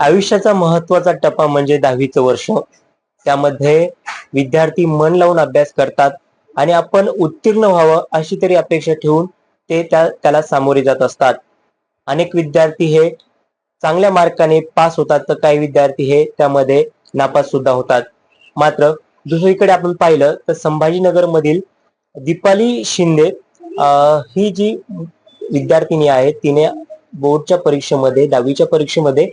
आयुष्याचा महत्त्वाचा टप्पा म्हणजे दहावीचं वर्ष. त्यामध्ये विद्यार्थी मन लावून अभ्यास करतात आणि आपण उत्तीर्ण व्हावं अशी तरी अपेक्षा ठेवून ते त्या त्याला सामोरे जात असतात. अनेक विद्यार्थी हे चांगल्या मार्काने पास होतात तर काही विद्यार्थी हे त्यामध्ये नापास सुद्धा होतात. मात्र दुसरीकडे आपण पाहिलं तर संभाजीनगर मधील दीपाली शिंदे अं, ही जी विद्यार्थिनी आहे तिने बोर्डच्या परीक्षेमध्ये दहावीच्या परीक्षेमध्ये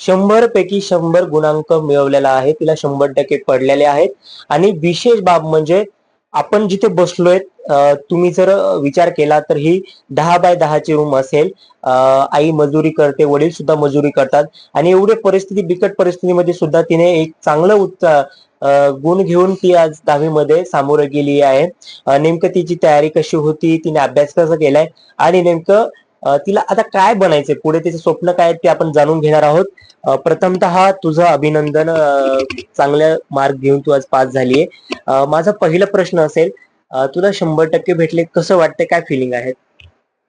शंभर पैकी शंभर गुणांक मिळवलेला आहे. तिला शंभर टक्के पडलेले आहेत. आणि विशेष बाब म्हणजे आपण जिथे बसलोय तुम्ही जर विचार केला तर ही दहा बाय दहाची रूम असेल. आई मजुरी करते वडील सुद्धा मजुरी करतात. आणि एवढे परिस्थिती बिकट परिस्थितीमध्ये सुद्धा तिने एक चांगलं उत्त गुण घेऊन ती आज दहावीमध्ये सामोरं गेली आहे. नेमकं तिची तयारी कशी होती तिने अभ्यास कसा केलाय? आणि नेमकं तिला आता काय बनायचंय? पुढे तिचे स्वप्न काय आहेत ते आपण जाणून घेणार आहोत. प्रथमत प्रथमतः तुझं अभिनंदन अं, चांगल्या मार्क घेऊन तू आज पास झालीये. माझा पहिला प्रश्न असेल तुला शंभर टक्के भेटले कसं वाटतंय? काय फिलिंग आहे?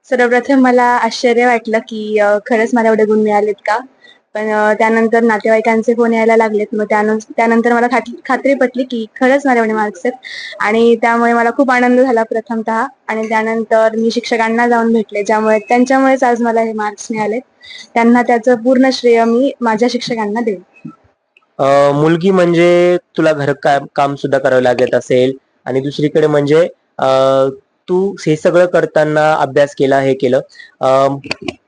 सर्वप्रथम मला आश्चर्य वाटलं की खरंच मला एवढे गुण मिळालेत का? पण त्यानंतर नातेवाईकांचे फोन यायला लागलेत. मग त्यानंतर मला खात्री खात्री पटली की खरंच मला एवढे मार्क्स आहेत. आणि त्यामुळे मला खूप आनंद झाला प्रथमतः. आणि त्यानंतर मी शिक्षकांना जाऊन भेटले ज्यामुळे त्यांच्यामुळेच आज मला हे मार्क्स मिळालेत. त्यांना त्याचं पूर्ण श्रेय मी माझ्या शिक्षकांना देईन. मुलगी म्हणजे तुला घर काम सुद्धा करावं लागत असेल. आणि दुसरीकडे म्हणजे तू हे सगळं करताना अभ्यास केला हे केलं.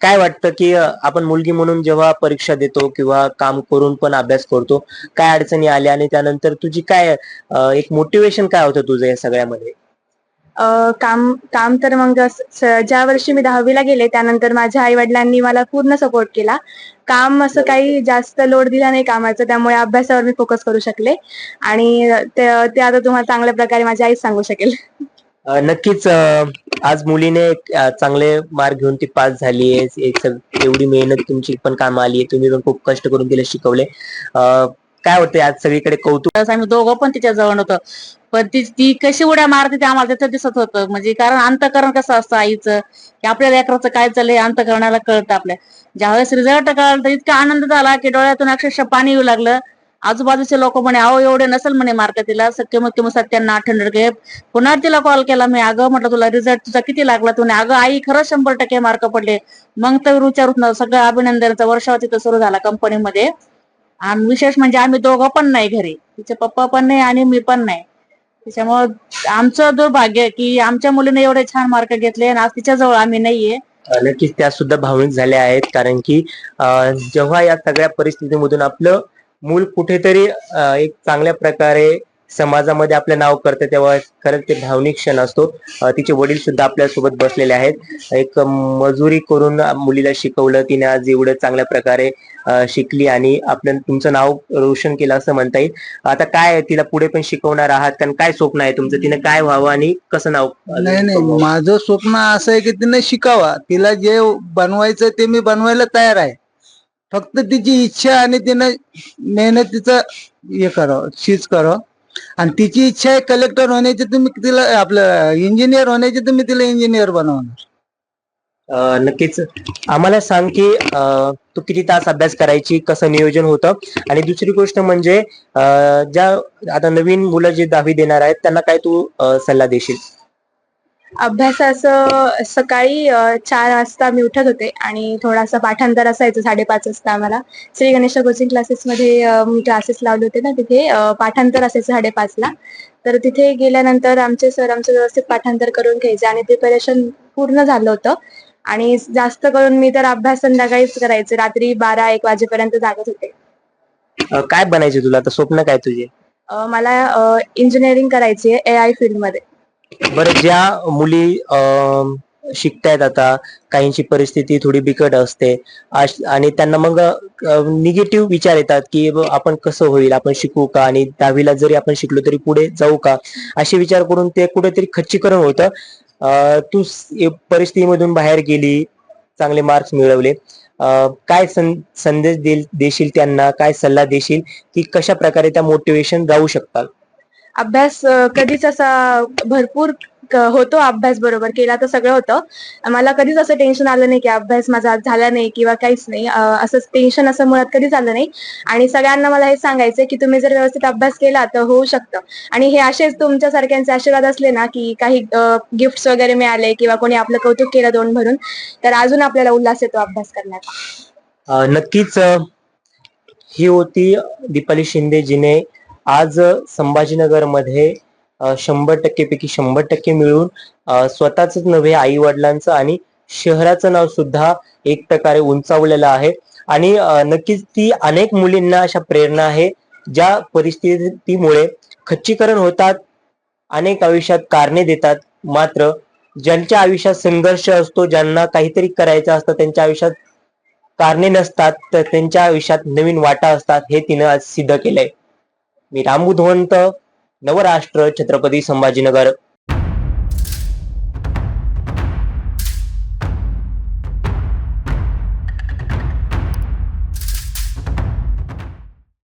काय वाटतं की आपण मुलगी म्हणून जेव्हा परीक्षा देतो किंवा काम करून पण अभ्यास करतो काय अडचणी आल्या आणि त्यानंतर तुझी काय एक मोटिवेशन काय होतं तुझं या सगळ्यामध्ये? काम काम तर मग ज्या वर्षी मी दहावीला गेले त्यानंतर माझ्या आई वडिलांनी मला पूर्ण सपोर्ट केला. काम असं काही जास्त लोड दिला नाही कामाचं त्यामुळे अभ्यासावर मी फोकस करू शकले. आणि ते ते आता तुम्हाला चांगल्या प्रकारे माझी आई सांगू शकेल. नक्कीच आज मुलीने चांगले मार्क घेऊन ती पास झाली आहे. एक एवढी मेहनत तुमची पण काम आली आहे. तुम्ही पण खूप कष्ट करून तिला शिकवले. काय होते आज सगळीकडे कौतुक? आम्ही दोघं पण तिच्या जवळ होतो पण ती ती कशी उड्या मारते ते आम्हाला त्याचं दिसत होतं. म्हणजे कारण अंतकरण कसं असतं आईचं? की आपल्या लेकराचं काय चाललंय अंतकरणाला कळतं आपल्या. ज्यावेळेस रिझल्ट कळलं तर इतका आनंद झाला की डोळ्यातून अक्षरशः पाणी येऊ लागलं. आजूबाजूचे लोक म्हणे अहो एवढे नसेल म्हणे मार्क तिला. सख्य मग किंवा आठ हंड्रेड घे पुन्हा तिला कॉल केला मी अगं म्हटलं तुला रिझल्ट तुझा किती लागला? तुने अगं आई खरंच शंभर टक्के मार्क पडले. मग तर विचारूच ना सगळं अभिनंदनाचा वर्षाव तिथं सुरू झाला कंपनीमध्ये आणि विशेष म्हणजे आम्ही दोघं पण नाही घरी. तिचे पप्पा पण नाही आणि मी पण नाही. त्याच्यामुळं आमचं दुर्भाग्य की आमच्या मुलीने एवढे छान मार्क घेतले आणि आज तिच्याजवळ आम्ही नाहीये. नक्कीच त्या सुद्धा भावनिक झाल्या आहेत. कारण की जेव्हा या सगळ्या परिस्थितीमधून आपलं मूल कुठेतरी एक चांगल्या प्रकारे समाजामध्ये आपलं नाव करतं तेव्हा खरंच ते भावनिक क्षण असतो. तिचे वडील सुद्धा आपल्यासोबत बसलेले आहेत. एक मजुरी करून मुलीला शिकवलं तिने आज एवढं चांगल्या प्रकारे शिकली आणि आपलं तुमचं नाव रोशन केलं असं म्हणता येईल. आता काय आहे, तिला पुढे पण शिकवणार आहात? कारण काय स्वप्न आहे तुमचं? तिने काय व्हावं आणि कसं नाव नाही नाही. माझं स्वप्न असं आहे की तिने शिकावा. तिला जे बनवायचं ते मी बनवायला तयार आहे. फक्त तिची इच्छा आणि तिनं मेहनतीचं हे करावं शीज करावं आणि तिची इच्छा आहे कलेक्टर होण्याची तुम्ही तिला आपलं इंजिनियर होण्याची तुम्ही तिला इंजिनियर बनवणार. अं, नक्कीच. आम्हाला सांग की अं, तू किती तास अभ्यास करायची कसं नियोजन होतं? आणि दुसरी गोष्ट म्हणजे अं, ज्या आता नवीन मुलं जे दहावी देणार आहेत त्यांना काय तू अं, सल्ला देशील? अभ्यासाचं सकाळी चार वाजता मी उठत होते आणि थोडासा पाठांतर असायचं साडेपाच वाजता आम्हाला. श्री गणेश कोचिंग क्लासेसमध्ये मी क्लासेस लावले होते ना तिथे पाठांतर असायचं साडेपाचला तर तिथे गेल्यानंतर आमचे सर आमचं व्यवस्थित पाठांतर करून घ्यायचे आणि प्रिपरेशन पूर्ण झालं होतं. आणि जास्त करून मी तर अभ्यास संध्याकाळीच करायचे रात्री बारा एक वाजेपर्यंत जागत होते. काय बनायचे तुला? आता स्वप्न काय तुझे? मला इंजिनिअरिंग करायची आहे ए आय फील्डमध्ये बरं ज्या मुली अं, शिकतायत आता काहींची परिस्थिती थोडी बिकट असते आश- आणि त्यांना मग निगेटिव्ह विचार येतात की ब- आपण कसं होईल? आपण शिकू का? आणि दहावीला जरी आपण शिकलो तरी पुढे जाऊ का? असे विचार करून ते कुठेतरी खच्चीकरण होतं. अं, तू स- ए- परिस्थितीमधून बाहेर गेली चांगले मार्क्स मिळवले. अं, काय सं- संदेश देल- देशील त्यांना? काय सल्ला देशील? की कशा प्रकारे त्या मोटिवेशन जाऊ शकतात? अभ्यास कधीच असा भरपूर होतो अभ्यास बरोबर केला तर सगळं होतं. मला कधीच असं टेन्शन आलं नाही की अभ्यास माझा झाला नाही किंवा काहीच नाही. असं टेन्शन असं मुळात कधीच आलं नाही. आणि सगळ्यांना मला हे सांगायचंय की तुम्ही जर व्यवस्थित अभ्यास केला तर होऊ शकतं. आणि हे असेच तुमच्या सारख्यांचे आशीर्वाद असले ना की काही गिफ्ट्स वगैरे मिळाले किंवा कोणी आपलं कौतुक केलं दोन भरून तर अजून आपल्याला उल्हास येतो अभ्यास करण्याचा. नक्कीच ही होती दीपाली शिंदे जिने आज संभाजीनगरमध्ये शंभर टक्केपैकी शंभर टक्के मिळून स्वतःच नव्हे आई वडिलांचं आणि शहराचं नाव सुद्धा एक प्रकारे उंचावलेलं आहे. आणि नक्कीच ती अनेक मुलींना अशा प्रेरणा आहे ज्या परिस्थितीमुळे खच्चीकरण होतात अनेक आयुष्यात कारणे देतात. मात्र ज्यांच्या आयुष्यात संघर्ष असतो ज्यांना काहीतरी करायचं असतं त्यांच्या आयुष्यात कारणे नसतात तर त्यांच्या आयुष्यात नवीन वाटा असतात हे तिनं आज सिद्ध केलंय. मी राम धुवंत नवराष्ट्र छत्रपती संभाजीनगर.